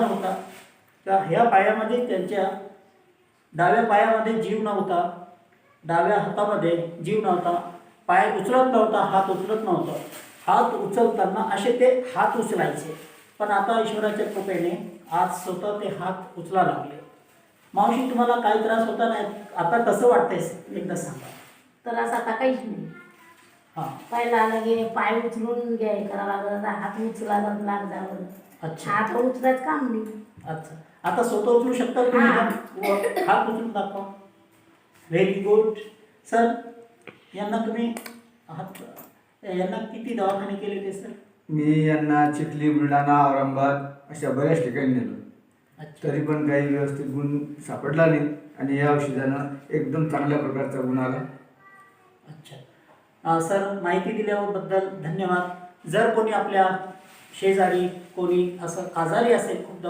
नव्हता त्या ह्या पायामध्ये त्यांच्या डाव्या पायामध्ये जीव नव्हता. डाव्या हातामध्ये जीव नव्हता. पाय उचलत नव्हता हात उचलत नव्हता. हात उचलताना असे ते हात उचलायचे. पण आता ईश्वराच्या कृपेने आज स्वतः ते हात उचला लागले. मावशी तुम्हाला काही त्रास होता नाही? आता कसं वाटतंय? एकदा सांगा. त्रास आता काहीच नाही. हां. पहिला लगे पाय उचलून घ्याय करावं लागत हात उचलायला लाग जावं. अच्छा. हात उचलायचं काम नाही. अच्छा. आता स्वतः उचलू शकता तुम्ही हां. व हात उचलून दाखवा. व्हेरी गुड सर यांना तुम्ही हात यांना किती दवाखाने केले ते सर मी यांना चिखली बुलढाणा औरंगाबाद अशा बऱ्याच ठिकाणी नेलो. अच्छा. तरी पण काही व्यवस्थित गुण सापडला नाही आणि या औषधानं एकदम चांगल्या प्रकारचा गुण आला. अच्छा. सर माहिती दिल्याबद्दल धन्यवाद. जर कोणी आपल्या शेजारी कोणी असं आजारी असेल खूप